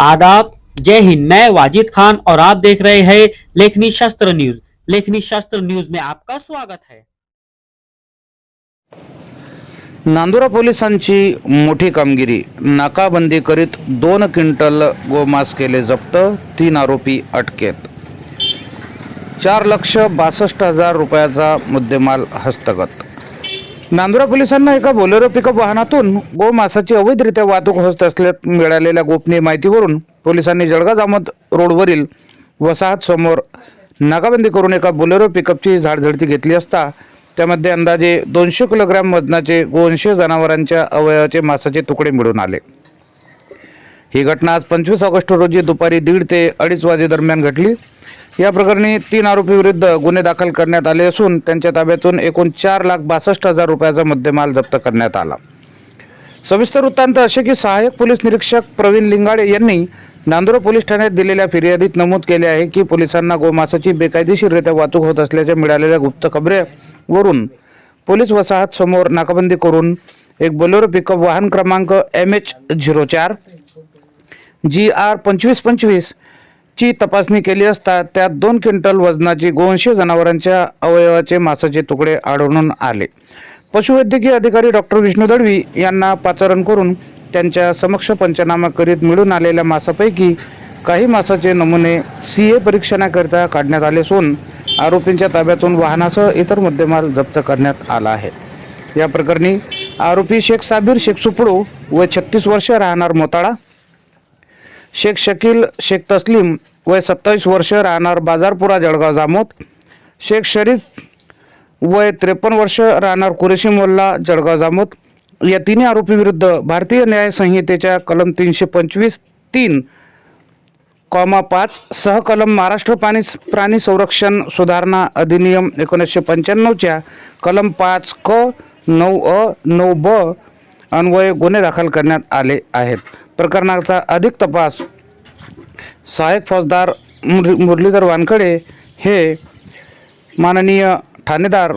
आदाब। जय हिंद। मैं वाजिद खान और आप देख रहे हैं लेखनी शास्त्र न्यूज। लेखनी शास्त्र न्यूज में आपका स्वागत है। नांदुरा पोलिसांची मोठी कामगिरी। नाकाबंदी करीत दोन क्विंटल गोमास केले जप्त तीन आरोपी अटकेत। चार लक्ष बासष्ट हजार रुपयाचा मुद्देमाल हस्तगत। नांदुरा पोलिसांना एका बोलेरो पिकअप वाहनातून गोमासाची अवैधरित्या वाहतूक होत असल्यात मिळालेल्या गोपनीय माहितीवरून पोलिसांनी जळगाव जामोद रोडवरील वसाहत समोर नाकाबंदी करून एका बोलेरो पिकअपची झाडझडती घेतली असता त्यामध्ये अंदाजे दोनशे किलोग्रॅम वजनाचे गोवंशीय जनावरांच्या अवयवाचे मासाचे तुकडे मिळून आले. ही घटना आज पंचवीस ऑगस्ट रोजी दुपारी दीड ते अडीच वाजेदरम्यान घडली. या प्रकरणी तीन आरोपी विरुद्ध गुन्हे दाखल करण्यात आले असून त्यांच्या ताब्यातून एकूण चार लाख बासष्ट हजार रुपयाचा मुद्देमाल जप्त करण्यात आला. सविस्तर वृत्तांत असे की सहाय्यक पोलीस निरीक्षक प्रवीण लिंगाडे यांनी नांदुरा पोलीस ठाण्यात दिलेल्या फिर्यादीत नमूद केले आहे की पोलिसांना गोमासाची बेकायदेशीररित्या वाहतूक होत असल्याच्या मिळालेल्या गुप्त खबरेवरून पोलीस वसाहत समोर नाकाबंदी करून एक बोलेरो पिकअप वाहन क्रमांक एम एच झिरो चार जी आर पंचवीस पंचवीस ची तपासणी केली असता त्यात दोन क्विंटल वजनाची गोवंशीय जनावरांच्या अवयवाचे मांसाचे तुकडे आढळून आले. पशुवैद्यकीय अधिकारी डॉक्टर विष्णू दळवी यांना पाचारण करून त्यांच्या समक्ष पंचनामा करीत मिळून आलेल्या मासापैकी काही मासाचे नमुने सी ए परीक्षणाकरिता काढण्यात आले असून आरोपींच्या ताब्यातून वाहनासह इतर मुद्देमाल जप्त करण्यात आला आहे. या प्रकरणी आरोपी शेख साबीर शेख सुपडू व छत्तीस वर्ष राहणार मोताळा शेख शकील शेख तस्लीम वय सत्तावीस वर्ष राहणार बाजारपुरा जळगाव जामोद. शेख शरीफ वय त्रेपन्न वर्ष राहणार कुरेशी मोल्ला जळगाव जामोद. या तिन्ही आरोपीविरुद्ध भारतीय न्याय संहितेच्या कलम तीनशे पंचवीस तीन कॉमा पाच सहकलम महाराष्ट्र प्राणी प्राणी संरक्षण सुधारणा अधिनियम एकोणीसशे पंच्याण्णवच्या कलम पाच क नऊ अ नऊ ब अन्वये गुन्हे दाखल करण्यात आले आहेत. प्रकरणाचा अधिक तपास. सहाय्यक फौजदार मुर मुरलीधर वानखडे हे माननीय ठाणेदार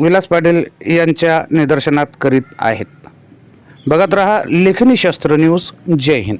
विलास पाटील यांच्या निदर्शनात करीत आहेत. बघत रहा लेखनी शस्त्र न्यूज. जय हिंद.